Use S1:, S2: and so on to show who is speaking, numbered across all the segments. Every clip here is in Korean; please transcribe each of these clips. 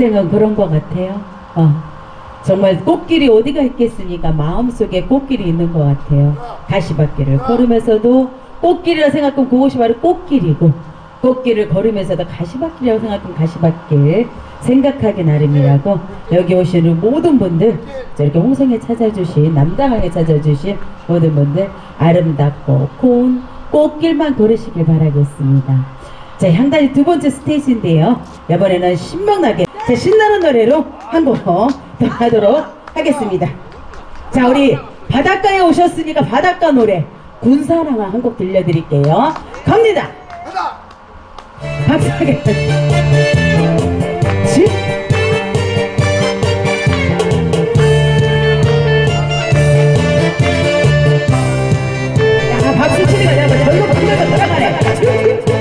S1: 인생은 그런 것 같아요. 어. 정말 꽃길이 어디가 있겠습니까? 마음속에 꽃길이 있는 것 같아요. 가시밭길을 걸으면서도 꽃길이라 생각하면 그곳이 바로 꽃길이고 꽃길을 걸으면서도 가시밭길이라고 생각하면 가시밭길 생각하기 나름이라고 여기 오시는 모든 분들 저렇게 홍성에 찾아주신 남당항에 찾아주신 모든 분들 아름답고 고운 꽃길만 걸으시길 바라겠습니다. 자, 향단이 두 번째 스테이지인데요. 이번에는 신명나게 자, 신나는 노래로 한곡더 하도록 하겠습니다. 자, 우리 바닷가에 오셨으니까 바닷가 노래 군사랑아 한 곡 들려드릴게요. 갑니다. 박수하게. 지. 야, 박수 치는 거야. 절로 불려서 돌아가네.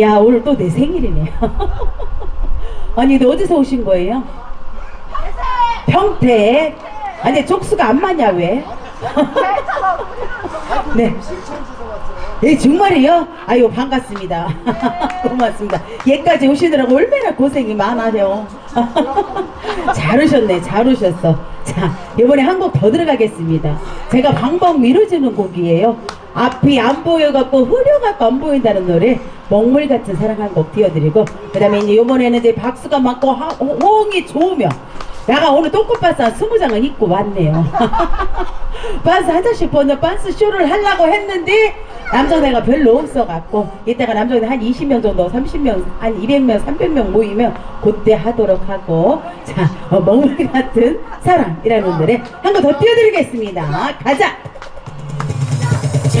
S1: 야 오늘 또 내 생일이네. 아니 근데 어디서 오신 거예요? 평택. 아니 족수가 안 맞냐 왜? 네. 예, 정말이요? 아유, 반갑습니다. 고맙습니다. 얘까지 오시느라고 얼마나 고생이 많아요. 잘 오셨네, 잘 오셨어. 자, 이번에 한 곡 더 들어가겠습니다. 제가 방방 밀어주는 곡이에요. 앞이 안 보여갖고 흐려갖고 안 보인다는 노래 먹물 같은 사랑 한 곡 띄워드리고 그 다음에 이제 이번에는 이제 박수가 호- 호응이 좋으면 내가 오늘 똥꼬빠스 한 스무 장을 입고 왔네요. 반스 한 장씩 보는 반스 쇼를 하려고 했는데 남성대가 별로 없어갖고 이따가 남성대 한 20명 정도 30명 한 200명 300명 모이면 그때 하도록 하고 자 어, 먹물 같은 사랑이라는 노래 한 번 더 띄워드리겠습니다 가자 자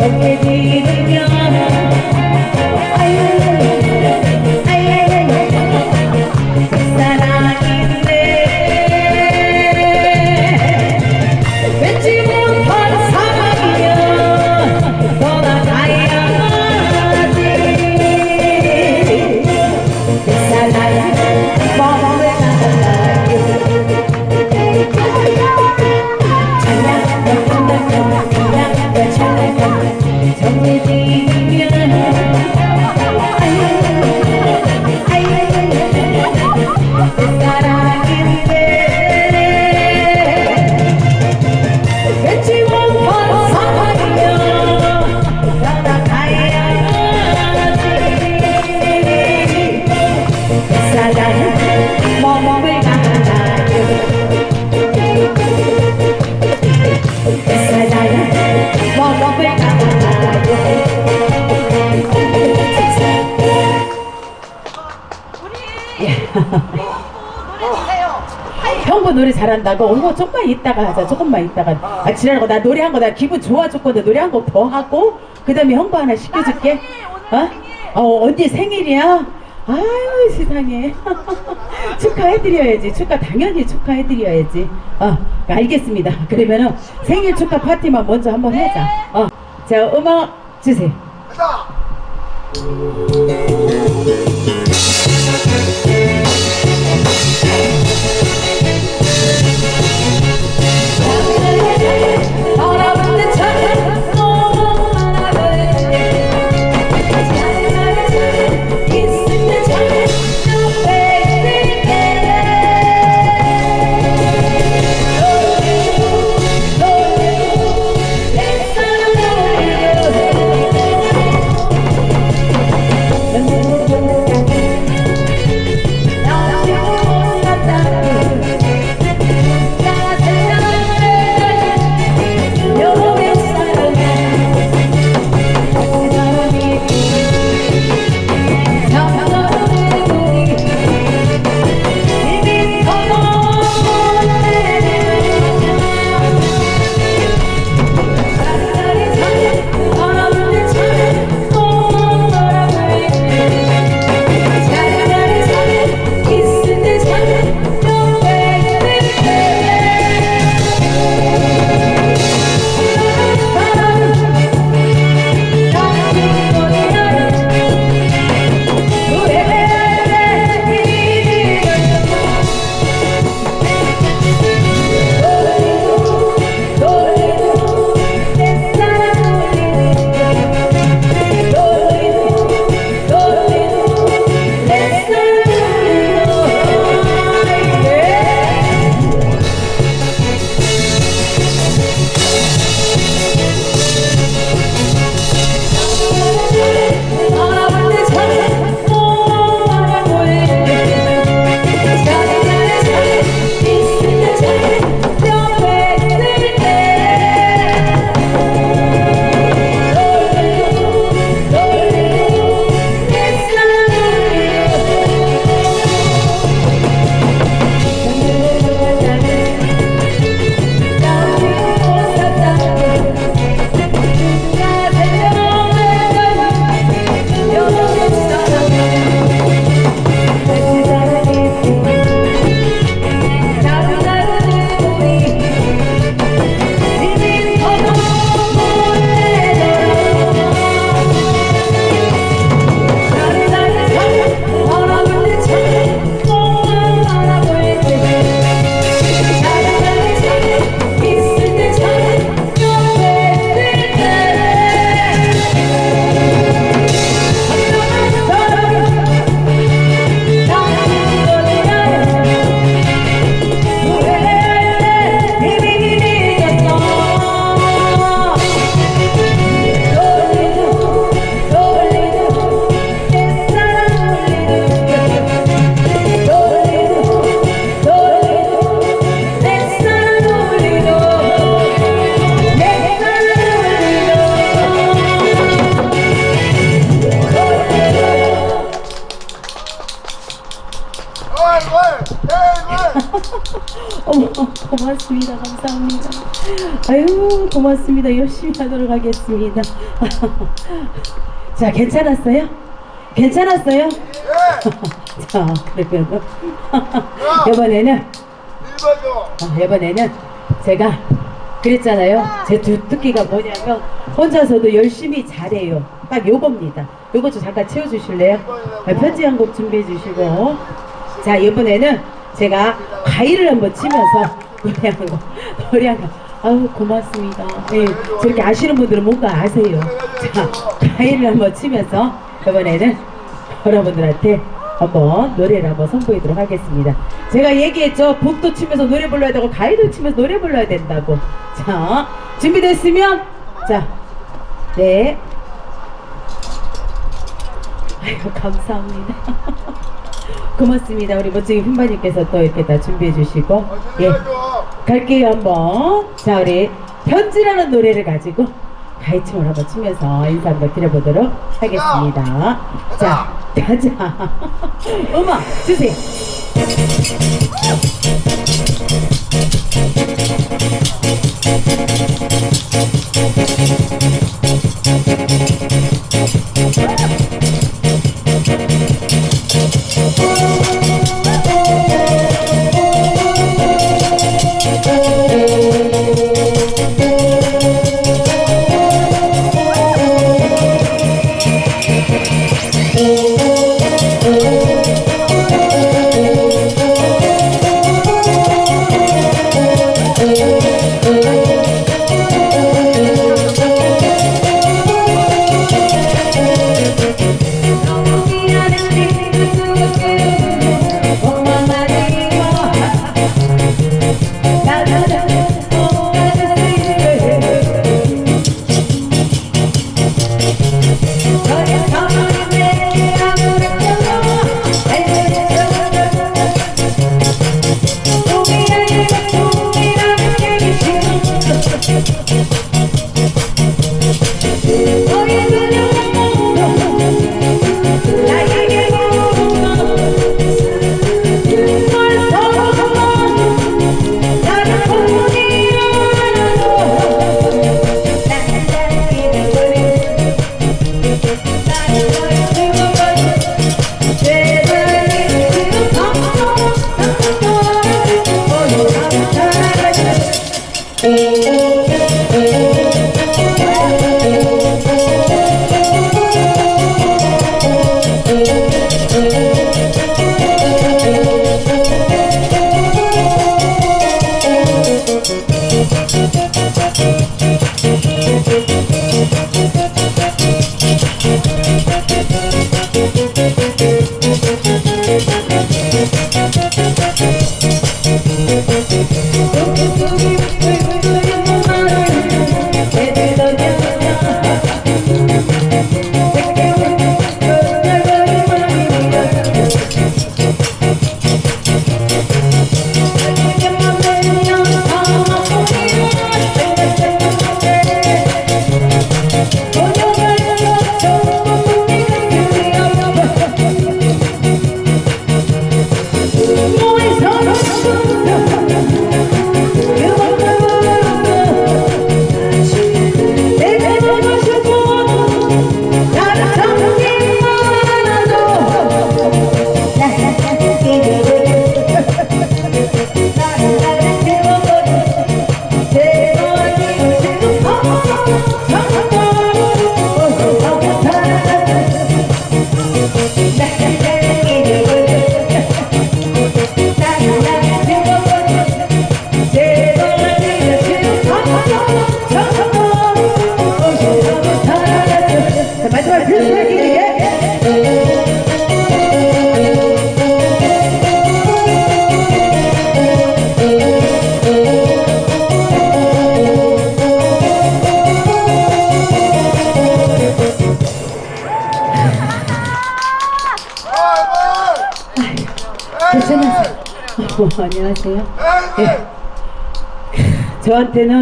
S1: 저게 한다고 어머 조금만 이따가 하자 조금만 이따가. 아 지랄하고 나 노래 한 거 나 기분 좋아 죽거든. 노래 한곡더 하고 그 다음에 형부 하나 시켜줄게. 어? 어 언니 생일이야? 아유 세상에. 축하해드려야지. 축하 당연히 축하해드려야지. 어 알겠습니다. 그러면은 생일 축하 파티만 먼저 한번 하자. 어자 음악 주세요 바 고맙습니다. 열심히 하도록 하겠습니다. 자, 괜찮았어요? 괜찮았어요?
S2: 예!
S1: 자, 그러면 이번에는! 아, 이번에는 제가 그랬잖아요. 제 두특기가 뭐냐면 혼자서도 열심히 잘해요. 딱 요겁니다. 요거 좀 잠깐 채워주실래요? 네, 편지 한 곡 준비해 주시고 자 이번에는 제가 가위를 한번 치면서 노래한 거 노래한 거 아우 고맙습니다. 예, 저렇게 아시는 분들은 뭔가 아세요. 자 가위를 한번 치면서 이번에는 여러분들한테 한번 노래를 한번 선보이도록 하겠습니다. 제가 얘기했죠. 북도 치면서 노래 불러야 되고 가위도 치면서 노래 불러야 된다고. 자, 준비됐으면 자, 네. 아이고 감사합니다. 고맙습니다. 우리 멋지게 흰바님께서 또 이렇게 다 준비해 주시고 예! 갈게요 한번. 자 우리 편지라는 노래를 가지고 가이춤을 한번 추면서 인사 한번 드려보도록 하겠습니다. 자, 가자. 음악 주세요.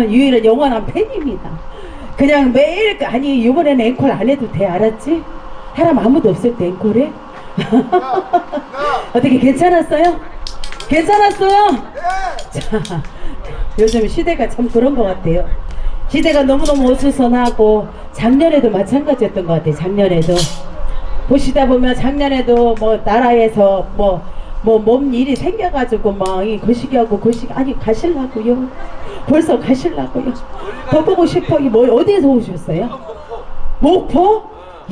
S1: 저한테는 유일한 영원한 팬입니다. 그냥 매일 아니 이번에는 앵콜 안 해도 돼 알았지? 사람 아무도 없을 때 앵콜해? 어떻게 괜찮았어요? 괜찮았어요? 자 요즘 시대가 참 그런 것 같아요. 시대가 너무너무 어수선하고 작년에도 마찬가지였던 것 같아요. 작년에도 보시다 보면 작년에도 뭐 나라에서 뭐 뭐 몸 일이 생겨가지고 막이 거시기하고 거시기 아니 가실라고요. 벌써 가실라고요. 더 보고 싶어. 이뭐 어디에서 오셨어요? 목포?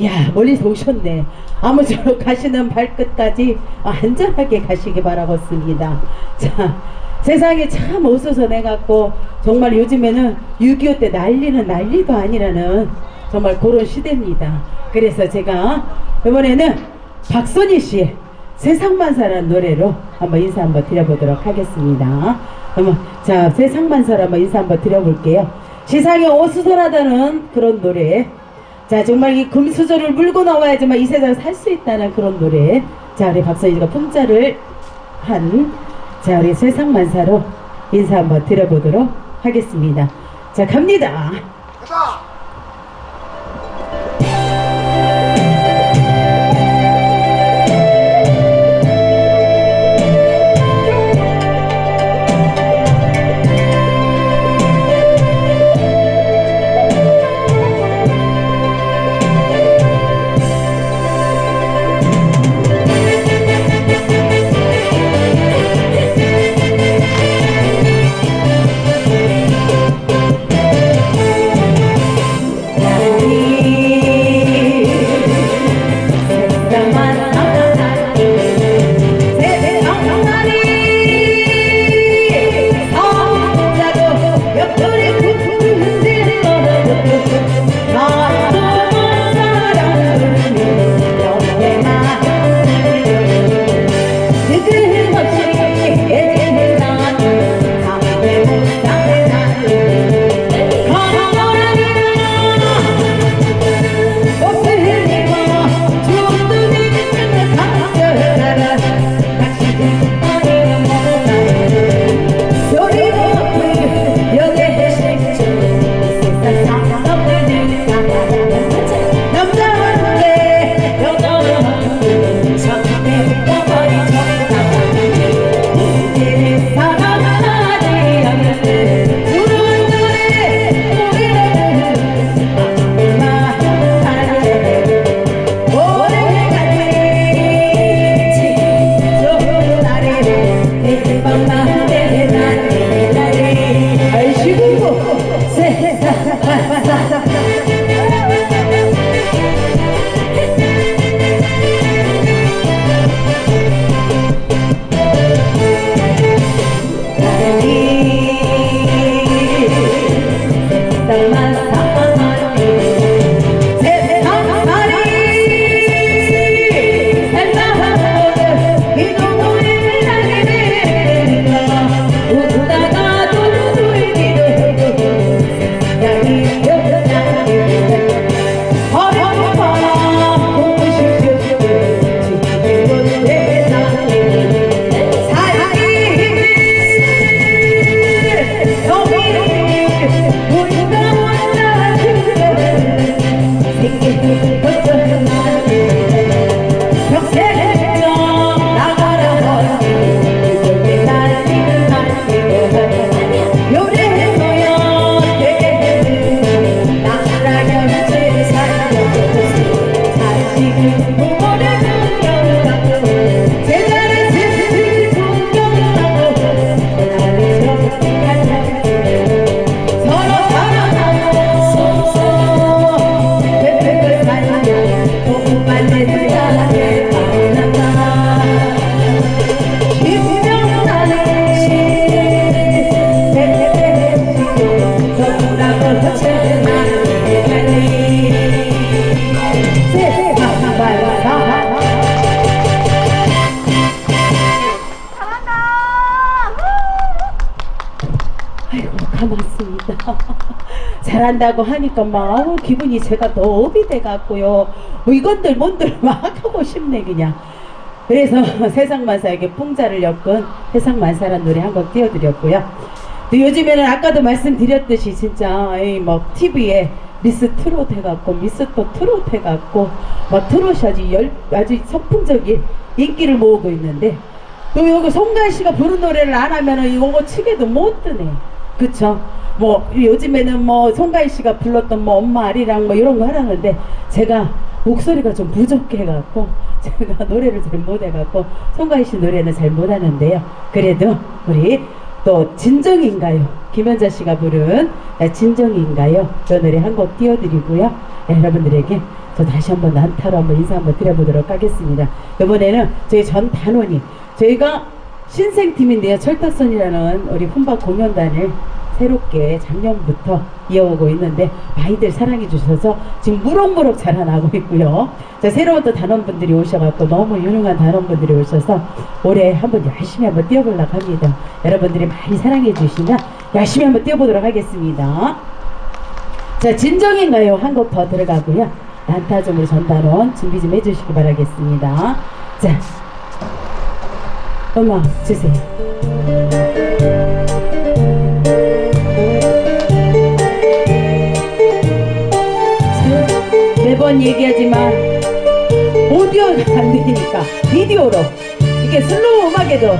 S1: 야 멀리서 오셨네. 아무쪼록 가시는 발끝까지 안전하게 가시기 바라겠습니다. 자 세상이 참 어수선해갖고 정말 요즘에는 6.25 때 난리는 난리도 아니라는 정말 그런 시대입니다. 그래서 제가 이번에는 박선희 씨의 세상만사라는 노래로 한번 인사 한번 드려보도록 하겠습니다. 한번 자 세상만사로 한번 인사 한번 드려볼게요. 세상에 어수선하다는 그런 노래. 자 정말 이 금수저를 물고 나와야지만 이 세상을 살수 있다는 그런 노래. 자 우리 박선희가 풍자를 한 자 우리 세상만사로 인사 한번 드려보도록 하겠습니다. 자 갑니다.
S2: 가자. 잘한다고 하니까 막 아우 기분이 제가 더 업이 돼 갖고요. 뭐 이건들 뭔들 막 하고 싶네 그냥. 그래서 세상만사에게 풍자를 엮은 세상만사란 노래 한곡 띄워드렸고요. 또 요즘에는 아까도 말씀드렸듯이 진짜 이막 TV에 미스 트롯 해갖고 미스터 트롯 해갖고 막 트롯이 아주 열, 아주 선풍적인 인기를 모으고 있는데 또 여기 송가인 씨가 부른 노래를 안 하면은 이거 치게도 못 드네. 그쵸? 뭐 요즘에는 뭐 송가인 씨가 불렀던 뭐 엄마 아리랑 뭐 이런 거 하라는데 제가 목소리가 좀 부족해갖고 제가 노래를 잘 못해갖고 송가인 씨 노래는 잘 못하는데요. 그래도 우리 또 진정인가요? 김현자 씨가 부른 진정인가요? 저 노래 한 곡 띄워드리고요. 네, 여러분들에게 저 다시 한번 난타로 한번 인사 한번 드려보도록 하겠습니다. 이번에는 저희 전 단원이 저희가 신생팀인데요. 철탑선이라는 우리 혼밥 공연단을 새롭게 작년부터 이어오고 있는데 많이들 사랑해 주셔서 지금 무럭무럭 자라나고 있고요. 자, 새로운 또 단원분들이 오셔갖고 너무 유능한 단원분들이 오셔서 올해 한번 열심히 한번 뛰어보려고 합니다. 여러분들이 많이 사랑해 주시면 열심히 한번 뛰어보도록 하겠습니다. 자, 진정인가요? 한 곡 더 들어가고요. 난타점으로 전단원 준비 좀 해주시기 바라겠습니다. 자, 음악 주세요. 매번 얘기하지만 오디오가 안 되니까 비디오로 이렇게 슬로우 음악에도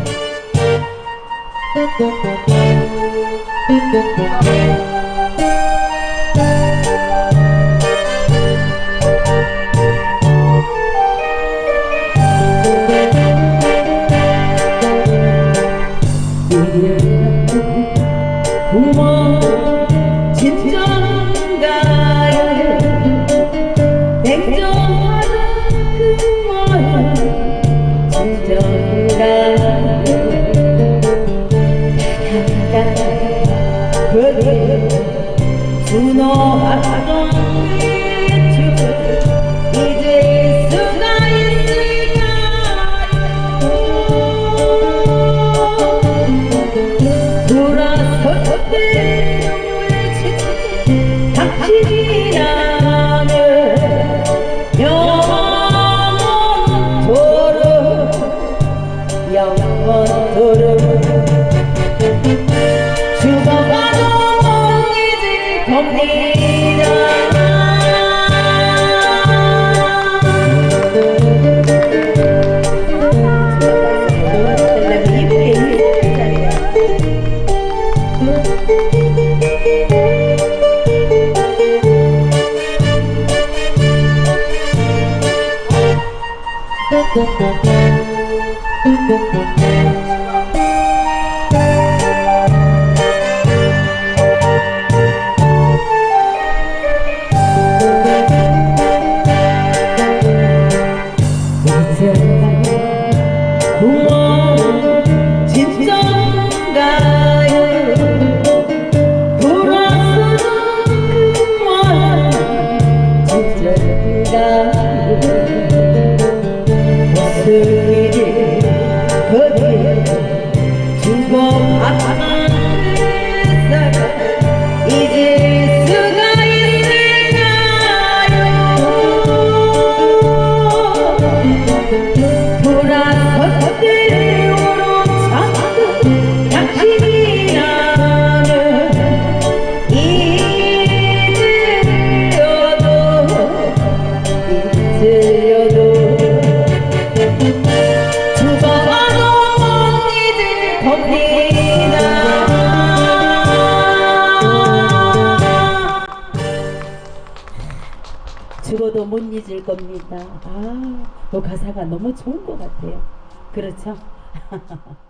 S2: 그렇죠?